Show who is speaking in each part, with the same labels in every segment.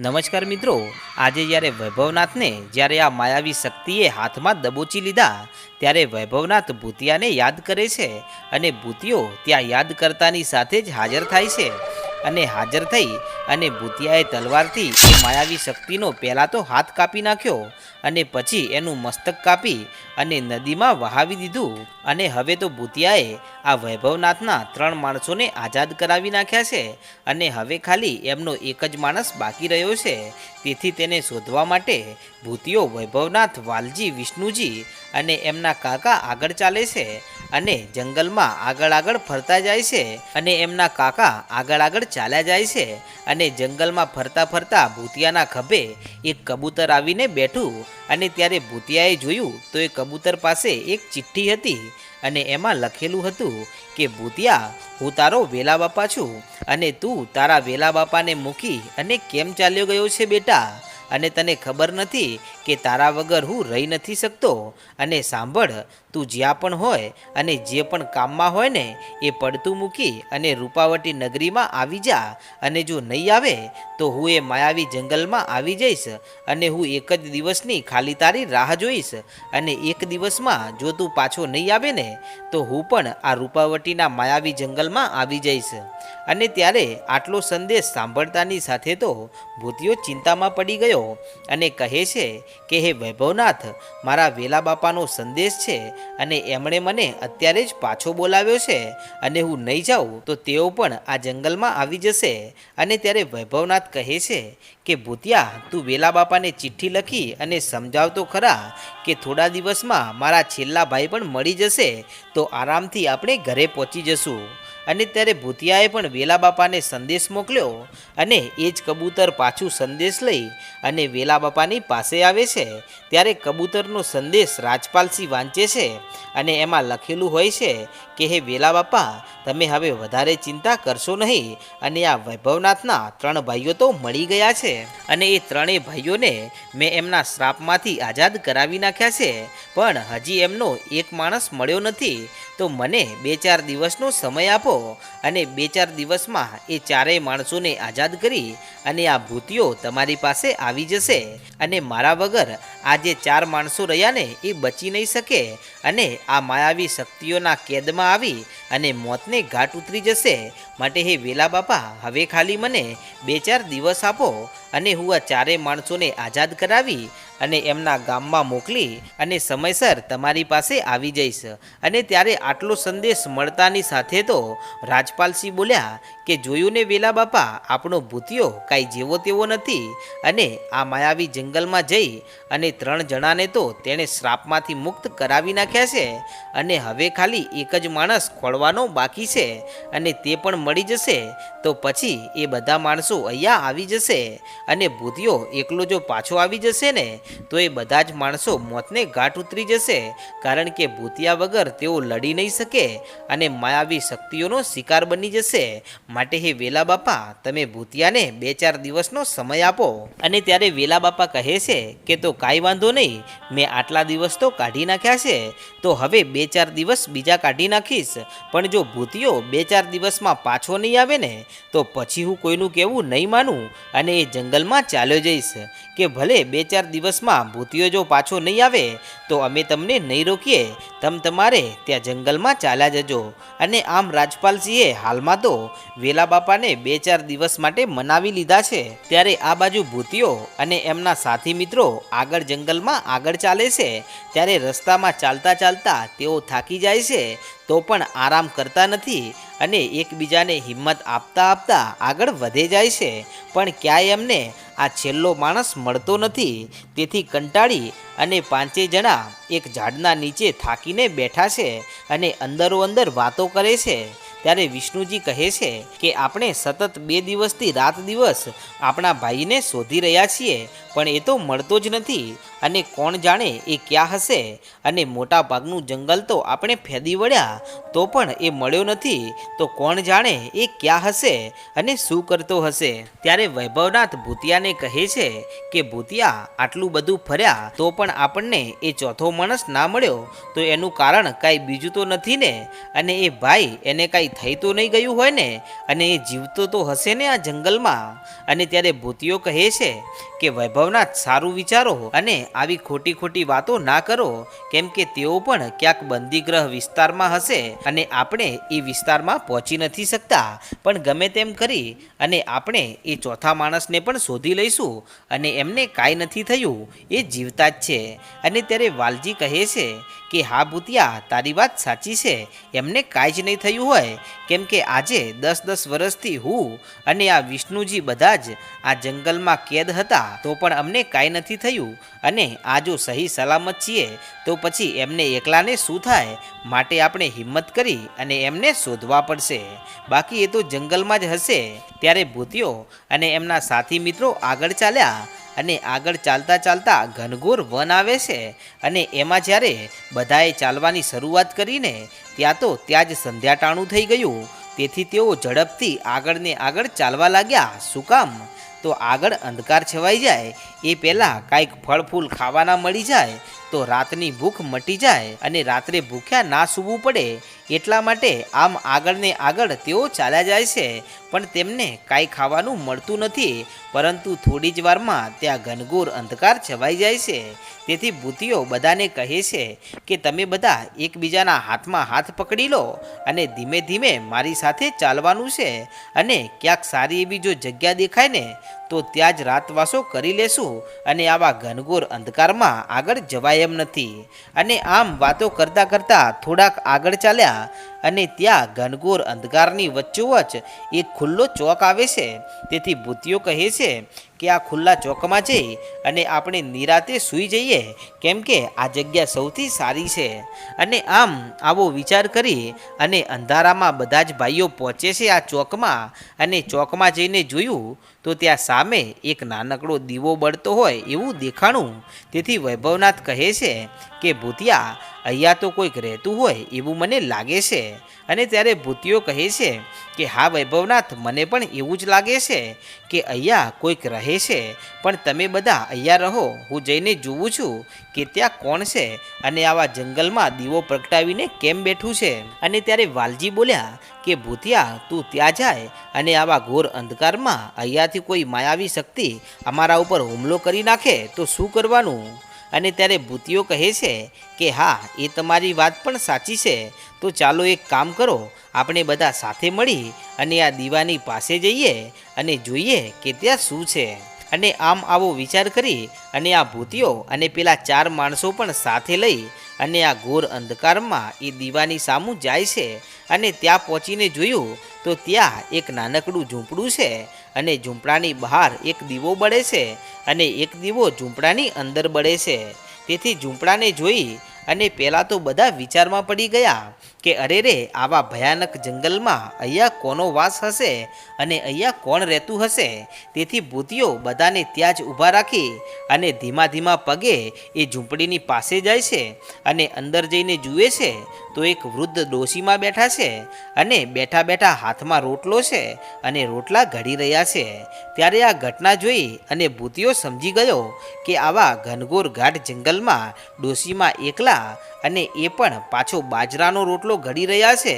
Speaker 1: નમસ્કાર મિત્રો. આજે જ્યારે વૈભવનાથને જ્યારે આ માયાવી શક્તિએ હાથમાં દબોચી લીધા, ત્યારે વૈભવનાથ ભૂતિયાને યાદ કરે છે અને ભૂતિયો ત્યાં યાદ કરતાની સાથે જ હાજર થાય છે. અને હાજર થઈ અને ભૂતિયાએ તલવારથી એ માયાવી શક્તિનો પહેલાં તો હાથ કાપી નાખ્યો અને પછી એનું મસ્તક કાપી અને નદીમાં વહાવી દીધું. અને હવે તો ભૂતિયાએ આ વૈભવનાથના ત્રણ માણસોને આઝાદ કરાવી નાખ્યા છે અને હવે ખાલી એમનો એક જ માણસ બાકી રહ્યો છે. તેથી તેને શોધવા માટે ભૂતિયો વૈભવનાથ વાલજી, વિષ્ણુજી અને એમના કાકા આગળ ચાલે છે. અને જંગલમાં આગળ આગળ ફરતા જાય છે અને એમના કાકા આગળ આગળ ચાલ્યા જાય છે અને જંગલમાં ફરતા ફરતા ભૂતિયાના ખભે એક કબૂતર આવીને બેઠું અને ત્યારે ભૂતિયાએ જોયું તો એ કબૂતર પાસે એક ચિઠ્ઠી હતી અને એમાં લખેલું હતું કે, ભૂતિયા, હું તારો વેલા બાપા છું અને તું તારા વેલા બાપાને મૂકી અને કેમ ચાલ્યો ગયો છે બેટા? અને તને ખબર નથી કે તારા વગર હું રહી નથી શકતો? અને સાંભળ, તું જ્યાં પણ હોય અને જે પણ કામમાં હોય ને, એ પડતું મૂકી અને રૂપાવટી નગરીમાં આવી જા. અને જો નહીં આવે, તો હું એ માયાવી જંગલમાં આવી જઈશ અને હું એક જ દિવસની ખાલી તારી રાહ જોઈશ. અને એક દિવસમાં જો તું પાછો નહીં આવે ને, તો હું પણ આ રૂપાવટીના માયાવી જંગલમાં આવી જઈશ. અને ત્યારે આટલો સંદેશ સાંભળતાની સાથે તો ભૂતિયો ચિંતામાં પડી ગયો. અને કહે છે કે, હે વૈભવનાથ, મારા વેલા બાપાનો સંદેશ છે અને એમણે મને અત્યારે જ પાછો બોલાવ્યો છે અને હું નહીં જાઉં તો તેઓ પણ આ જંગલમાં આવી જશે. અને ત્યારે વૈભવનાથ કહે છે કે, ભૂતિયા, તું વેલા બાપાને ચિઠ્ઠી લખી અને સમજાવતો ખરા કે થોડા દિવસમાં મારા છેલ્લા ભાઈ પણ મળી જશે તો આરામથી આપણે ઘરે પહોંચી જશું. અને ત્યારે ભૂતિયાએ પણ વેલા બાપાને સંદેશ મોકલ્યો અને એ જ કબૂતર પાછું સંદેશ લઈ અને વેલા બાપાની પાસે આવે છે. ત્યારે કબૂતરનો સંદેશ રાજપાલસિંહ વાંચે છે અને એમાં લખેલું હોય છે કે, હે વેલા બાપા તમે હવે વધારે ચિંતા કરશો નહીં. અને આ વૈભવનાથના ત્રણ ભાઈઓ તો મળી ગયા છે. અને એ ત્રણેય ભાઈઓને મેં એમના શ્રાપમાંથી આઝાદ કરાવી નાખ્યા છે. પણ હજી એમનો એક માણસ મળ્યો નથી. તો મને બે ચાર દિવસનો સમય આપો. અને બે ચાર દિવસમાં એ ચારેય માણસોને આઝાદ કરી અને આ ભૂતિઓ તમારી પાસે આવી જશે અને મારા વગર આ જે ચાર માણસો રહ્યા ને એ બચી નહીં શકે અને આ માયાવી શક્તિઓના કેદમાં આવી અને મોતને ઘાટ ઉતરી જશે. માટે હે વેલા બાપા, હવે ખાલી મને બે ચાર દિવસ આપો અને હું આ ચારેય માણસોને આઝાદ કરાવી અને એમના ગામમાં મોકલી અને સમયસર તમારી પાસે આવી જઈશ. અને ત્યારે આટલો સંદેશ મળતાની સાથે તો રાજપાલસિંહ બોલ્યા કે જોયું ને વેલા બાપા, આપણો ભૂતિયો કાંઈ જેવો તેવો નથી. અને આ માયાવી જંગલમાં જઈ અને ત્રણ જણાને તો તેણે શ્રાપમાંથી મુક્ત કરાવી નાખ્યા છે. અને હવે ખાલી એક જ માણસ ખોળવાનો બાકી છે અને તે પણ મળી જશે. તો પછી એ બધા માણસો અહીંયા આવી જશે. અને ભૂતિયો એકલો જો પાછો આવી જશે ને તો એ બધા જ માણસો મોતને ઘાટ ઉતરી જશે, કારણ કે ભૂતિયા વગર તેઓ લડી નહીં શકે અને માયાવી શક્તિઓનો શિકાર બની જશે. માટે હે વેલા બાપા, તમે ભૂતિયાને બે ચાર દિવસનો સમય આપો. અને ત્યારે વેલા બાપા કહે છે કે, તો કાંઈ વાંધો નહીં, મેં આટલા દિવસ તો કાઢી નાખ્યા છે. તો હવે બે ચાર દિવસ બીજા કાઢી નાખીશ. પણ જો ભૂતિયો બે ચાર દિવસમાં પાછો નહીં આવે ને, તો પછી હું કોઈનું કહેવું નહીં માનું અને એ જંગલમાં ચાલ્યો જઈશ. કે ભલે બે ચાર દિવસમાં ભૂતિયો જો પાછો નહીં આવે, તો અમે તમને નહીં રોકીએ. તમ તમારે ત્યાં જંગલમાં ચાલ્યા જજો અને આમ રાજપાલસિંહે હાલમાં તો વેલા બાપાને બે ચાર દિવસ માટે મનાવી લીધા છે. ત્યારે આ બાજુ ભૂતિયો અને એમના સાથી મિત્રો આગળ જંગલમાં આગળ ચાલે છે. ત્યારે રસ્તામાં ચાલતા ચાલતા તેઓ થાકી જાય છે. તો પણ આરામ કરતા નથી અને એકબીજાને હિંમત આપતા આપતા આગળ વધે જાય છે. પણ ક્યાંય એમને આ છેલ્લો માણસ મળતો નથી. તેથી કંટાળી અને પાંચેય જણા એક ઝાડના નીચે થાકીને બેઠા છે અને અંદરો અંદર વાતો કરે છે. ત્યારે વિષ્ણુજી કહે છે કે, આપણે સતત બે દિવસથી રાત દિવસ આપણા ભાઈને શોધી રહ્યા છીએ, પણ એ તો મળતો જ નથી. અને કોણ જાણે એ ક્યાં હશે? અને મોટા ભાગનું જંગલ તો આપણે ફેદી વળ્યા તો પણ એ મળ્યો નથી. તો કોણ જાણે એ ક્યાં હશે અને શું કરતો હશે? ત્યારે વૈભવનાથ ભૂતિયાને કહે છે કે, ભૂતિયા, આટલું બધું ફર્યા, તો પણ આપણને એ ચોથો માણસ ના મળ્યો. તો એનું કારણ કાંઈ બીજું તો નથી ને? અને એ ભાઈ, એને કાંઈ થઈ તો નહીં ગયું હોય ને? અને એ જીવતો તો હશે ને આ જંગલમાં? અને ત્યારે ભૂતિયો કહે છે કે, વૈભવનાથ, સારું વિચારો અને આવી ખોટી ખોટી વાતો ના કરો, કેમ કે તેઓ પણ ક્યાંક બંદીગ્રહ વિસ્તારમાં હશે અને આપણે એ વિસ્તારમાં પહોંચી નથી શકતા. પણ ગમે તેમ કરી અને આપણે એ ચોથા માણસને પણ શોધી લઈશું અને એમને કાંઈ નથી થયું, એ જીવતા જ છે. અને ત્યારે વાલજી કહે છે કે, હા ભૂતિયા, તારી વાત સાચી છે. એમને કાંઈ જ નહીં થયું હોય. કેમ કે આજે દસ દસ વર્ષથી હું અને આ વિષ્ણુજી બધા જ આ જંગલમાં કેદ હતા. તો પણ અમને કાંઈ નથી થયું અને આ જો સહી સલામત છીએ, તો પછી એમને એકલાને શું થાય? માટે આપણે હિંમત કરી અને એમને શોધવા પડશે. બાકી એ તો જંગલમાં જ હશે. ત્યારે ભૂતિયો અને એમના સાથી મિત્રો આગળ ચાલ્યા અને આગળ ચાલતા ચાલતા ઘનઘોર વન આવે છે અને એમાં જ્યારે બધાએ ચાલવાની શરૂઆત કરીને ત્યાં તો ત્યાં જ સંધ્યાટાણું થઈ ગયું. તેથી તેઓ ઝડપથી આગળ ને આગળ ચાલવા લાગ્યા. શું કામ? તો આગળ અંધકાર છવાઈ જાય. એ પહેલાં કાંઈક ફળ ફૂલ ખાવાના મળી જાય તો રાતની ભૂખ મટી જાય અને રાત્રે ભૂખ્યા ના સૂવું પડે એટલા માટે આમ આગળ ને આગળ તેઓ ચાલ્યા જાય છે. પણ તેમને કાંઈ ખાવાનું મળતું નથી, પરંતુ થોડી જ વારમાં ત્યાં ઘનઘોર અંધકાર છવાઈ જાય છે. તેથી ભૂતિઓ બધાને કહે છે કે, તમે બધા એકબીજાના હાથમાં હાથ પકડી લો અને ધીમે ધીમે મારી સાથે ચાલવાનું છે અને ક્યાંક સારી એવી જો જગ્યા દેખાય ને તો ત્યાં જ રાતવાસો કરી લેશું અને આવા ઘનઘોર અંધકારમાં આગળ જવાય એમ નથી. અને આમ વાતો કરતાં કરતાં થોડાક આગળ ચાલ્યા અને ત્યાં ઘનઘોર અંધકારની વચ્ચોવચ એક ખુલ્લો ચોક આવે છે. તેથી ભૂતિઓ કહે છે કે આ ખુલ્લા ચોકમાં જઈ અને આપણે નિરાતે સૂઈ જઈએ, કેમ કે આ જગ્યા સૌથી સારી છે. અને આમ આવો વિચાર કરી અને અંધારામાં બધા જ ભાઈઓ પહોંચે છે આ ચોકમાં. અને ચોકમાં જઈને જોયું તો ત્યાં સામે એક નાનકડો દીવો બળતો હોય એવું દેખાણું. તેથી વૈભવનાથ કહે છે કે, ભૂતિયા, અહીંયા તો કોઈક રહેતું હોય એવું મને લાગે છે. અને ત્યારે ભૂતિઓ કહે છે કે, હા વૈભવનાથ, મને પણ એવું જ લાગે છે કે અહીંયા કોઈક રહે છે, પણ તમે બધા અહીંયા રહો. હું જઈને જોઉં છું કે ત્યાં કોણ છે અને આવા જંગલમાં દીવો પ્રગટાવીને કેમ બેઠું છે? અને ત્યારે વાલજી બોલ્યા કે, ભૂતિયા, તું ત્યાં જાય અને આવા ઘોર અંધકારમાં અહીંયાથી કોઈ માયાવી શક્તિ અમારા ઉપર હુમલો કરી નાખે તો શું કરવાનું? અને ત્યારે ભૂતિઓ કહે છે કે, હા, એ તમારી વાત પણ સાચી છે. તો ચાલો એક કામ કરો. આપણે બધા સાથે મળી અને આ દીવાની પાસે જઈએ અને જોઈએ કે ત્યાં શું છે. અને આમ આવો વિચાર કરી અને આ ભૂતિઓ અને પેલા ચાર માણસો પણ સાથે લઈ અને આ ઘોર અંધકારમાં એ દીવાની સામું જાય છે. અને ત્યાં પહોંચીને જોયું તો ત્યાં એક નાનકડું ઝૂંપડું છે અને ઝૂંપડાની બહાર એક દીવો બળે છે અને એક દીવો ઝૂંપડાની અંદર બળે છે. તેથી ઝૂંપડાને જોઈ અને પહેલાં તો બધા વિચારમાં પડી ગયા કે અરે રે, આવા ભયાનક જંગલમાં અહીંયા કોનો વાસ હશે અને અહીંયા કોણ રહેતું હશે? તેથી ભૂતિઓ બધાને ત્યાં જ ઊભા રાખી અને ધીમા ધીમા પગે એ ઝૂંપડીની પાસે જાય છે અને અંદર જઈને જુએ છે તો એક વૃદ્ધ ડોશીમાં બેઠા છે અને બેઠા બેઠા હાથમાં રોટલો છે અને રોટલા ઘડી રહ્યા છે. ત્યારે આ ઘટના જોઈ અને ભૂતિઓ સમજી ગયો કે આવા ઘનઘોર ઘાટ જંગલમાં ડોશીમાં એકલા અને એ પણ પાછો બાજરાનો રોટલો ઘડી રહ્યા છે,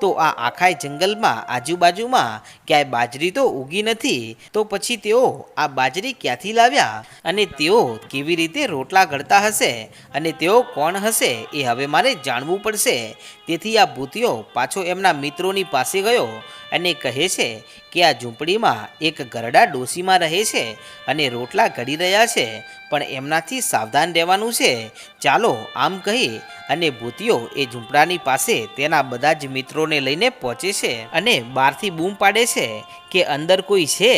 Speaker 1: તો આ આખાય જંગલમાં આજુબાજુમાં ક્યાંય બાજરી તો ઉગી નથી, તો પછી તેઓ આ બાજરી ક્યાંથી લાવ્યા અને તેઓ કેવી રીતે રોટલા ઘડતા હશે અને તેઓ કોણ હશે એ હવે મારે જાણવું પડશે. તેથી આ ભૂતિયો પાછો એમના મિત્રોની પાસે ગયો અને કહે છે કે આ ઝૂંપડીમાં એક ગરડા ડોશીમાં રહે છે અને રોટલા ઘડી રહ્યા છે, પણ એમનાથી સાવધાન રહેવાનું છે. ચાલો આમ કહી અને ભૂતિયો એ ઝૂંપડાની પાસે તેના બધા જ મિત્રોને લઈને પહોંચે છે અને બહારથી બૂમ પાડે છે કે અંદર કોઈ છે.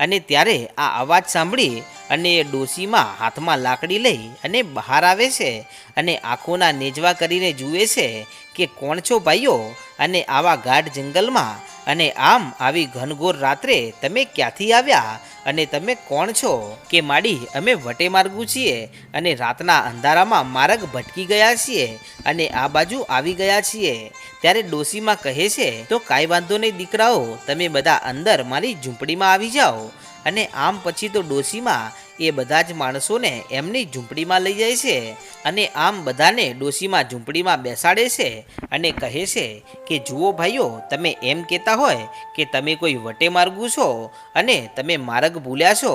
Speaker 1: અને ત્યારે આ અવાજ સાંભળી અને એ ડોશીમાં હાથમાં લાકડી લઈ અને બહાર આવે છે અને આંખોના નેજવા કરીને જુએ છે કે કોણ છો ભાઈઓ? અને આવા ગાઢ જંગલમાં અને આમ આવી ઘનઘોર રાત્રે તમે ક્યાંથી આવ્યા? અને તમે કોણ છો? કે માડી, અમે વટે માર્ગુ છીએ અને રાતના અંધારામાં માર્ગ ભટકી ગયા છીએ અને આ બાજુ આવી ગયા છીએ. ત્યારે ડોસીમાં કહે છે, તો કાંઈ વાંધો નહીં દીકરાઓ, તમે બધા અંદર મારી ઝૂંપડીમાં આવી જાઓ. અને આમ પછી તો ડોસીમાં એ બધા જ માણસોને એમની ઝૂંપડીમાં લઈ જાય છે. અને આમ બધાને ડોશીમાં ઝૂંપડીમાં બેસાડે છે અને કહે છે કે, જુઓ ભાઈઓ, તમે એમ કહેતા હોય કે તમે કોઈ વટે માર્ગુ છો અને તમે માર્ગ ભૂલ્યા છો,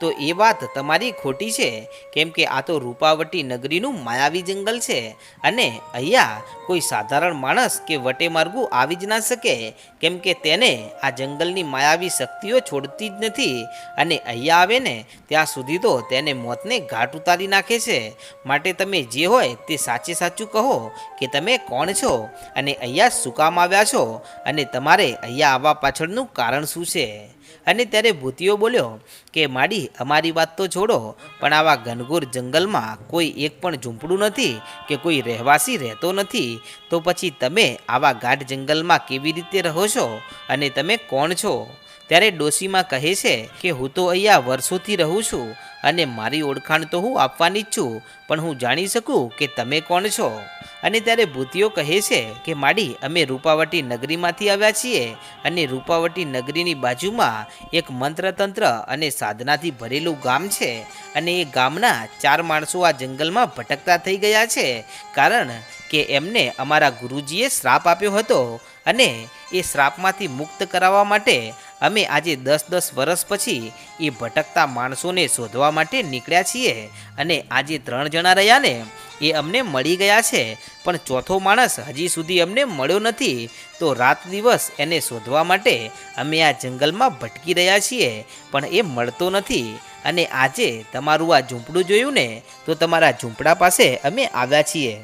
Speaker 1: તો એ વાત તમારી ખોટી છે. કેમ કે આ તો રૂપાવટી નગરીનું માયાવી જંગલ છે અને અહીંયા કોઈ સાધારણ માણસ કે વટે માર્ગુ આવી જ ના શકે. કેમ કે તેને આ જંગલની માયાવી શક્તિઓ છોડતી જ નથી અને અહીંયા આવે ને, ત્યાં સુધી તો તેને મોતને ઘાટ ઉતારી નાખે છે. માટે તમે જે હોય તે સાચે સાચું કહો કે તમે કોણ છો અને અહીંયા શું કામ આવ્યા છો અને તમારે અહીંયા આવવા પાછળનું કારણ શું છે? અને ત્યારે ભૂતિયો બોલ્યો કે, માડી, અમારી વાત તો છોડો, પણ આવા ઘનઘોર જંગલમાં કોઈ એક પણ ઝૂંપડું નથી કે કોઈ રહેવાસી રહેતો નથી. તો પછી તમે આવા ગાઢ જંગલમાં કેવી રીતે રહો છો અને તમે કોણ છો? ત્યારે ડોશીમાં કહે છે કે, હું તો અહીંયા વર્ષોથી રહું છું અને મારી ઓળખાણ તો હું આપવાની જ છું, પણ હું જાણી શકું કે તમે કોણ છો. અને ત્યારે ભૂતિઓ કહે છે કે, માડી, અમે રૂપાવટી નગરીમાંથી આવ્યા છીએ અને રૂપાવટી નગરીની બાજુમાં એક મંત્રતંત્ર અને સાધનાથી ભરેલું ગામ છે અને એ ગામના ચાર માણસો આ જંગલમાં ભટકતા થઈ ગયા છે, કારણ કે એમને અમારા ગુરુજીએ શ્રાપ આપ્યો હતો અને એ શ્રાપમાંથી મુક્ત કરાવવા માટે અમે આજે દસ દસ વર્ષ પછી એ ભટકતા માણસોને શોધવા માટે નીકળ્યા છીએ અને આજે ત્રણ જણા રહ્યા ને એ અમને મળી ગયા છે. પણ ચોથો માણસ હજી સુધી અમને મળ્યો નથી. તો રાત દિવસ એને શોધવા માટે અમે આ જંગલમાં ભટકી રહ્યા છીએ, પણ એ મળતો નથી. અને આજે તમારું આ ઝૂંપડું જોયું ને, તો તમારા ઝૂંપડા પાસે અમે આવ્યા છીએ.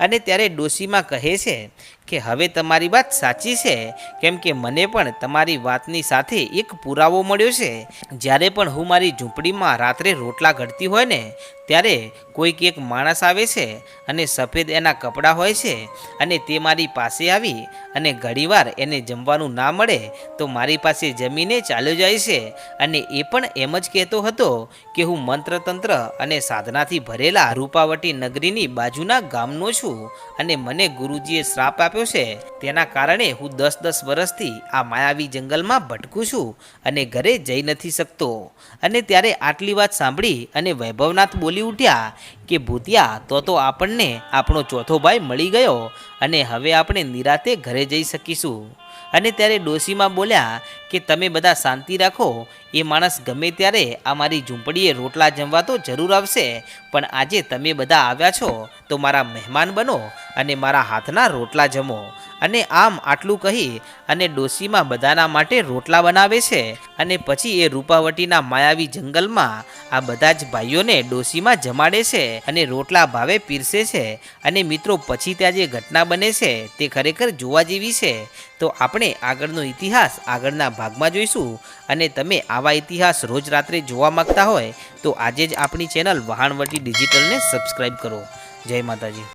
Speaker 1: અને ત્યારે ડોશીમાં કહે છે કે હવે તમારી વાત સાચી છે, કેમ કે મને પણ તમારી વાતની સાથે એક પુરાવો મળ્યો છે. જ્યારે પણ હું મારી ઝૂંપડીમાં રાત્રે રોટલા ઘડતી હોય ને, ત્યારે કોઈક એક માણસ આવે છે અને સફેદ એના કપડાં હોય છે અને તે મારી પાસે આવી અને ઘણીવાર એને જમવાનું ના મળે, તો મારી પાસે જમીને ચાલ્યો જાય છે. અને એ પણ એમ જ કહેતો હતો કે હું મંત્રતંત્ર અને સાધનાથી ભરેલા રૂપાવટી નગરીની બાજુના ગામનો છું અને મને ગુરુજીએ શ્રાપ આપ્યો છે. તેના કારણે હું દસ દસ વર્ષથી આ માયાવી જંગલમાં ભટકું છું અને ઘરે જઈ નથી શકતો. અને ત્યારે આટલી વાત સાંભળી અને વૈભવનાથ બોલી ઉઠ્યા કે, ભૂતિયા, તો તો આપણને આપણો ચોથો ભાઈ મળી ગયો અને હવે આપણે નિરાતે ઘરે જઈ શકીશું. અને ત્યારે ડોશીમાં બોલ્યા કે તમે બધા શાંતિ રાખો, એ માણસ ગમે ત્યારે આ મારી ઝૂંપડીએ રોટલા જમવા તો જરૂર આવશે, પણ આજે તમે બધા આવ્યા છો તો મારા મહેમાન બનો અને મારા હાથના રોટલા જમો. અને આમ આટલું કહી અને ડોશીમાં બધાના માટે રોટલા બનાવે છે અને પછી એ રૂપાવટીના માયાવી જંગલમાં આ બધા જ ભાઈઓને ડોશીમાં જમાડે છે અને રોટલા ભાવે પીરસે છે અને મિત્રો પછી ત્યાં જે ઘટના બને છે તે ખરેખર જોવા જેવી છે. તો આપણે આગળનો ઇતિહાસ આગળના ભાગમાં જોઈશું અને તમે આવા ઇતિહાસ રોજ રાત્રે જોવા માંગતા હોય તો આજે જ આપણી ચેનલ વહાણવટી ડિજિટલને સબસ્ક્રાઈબ કરો. જય માતાજી.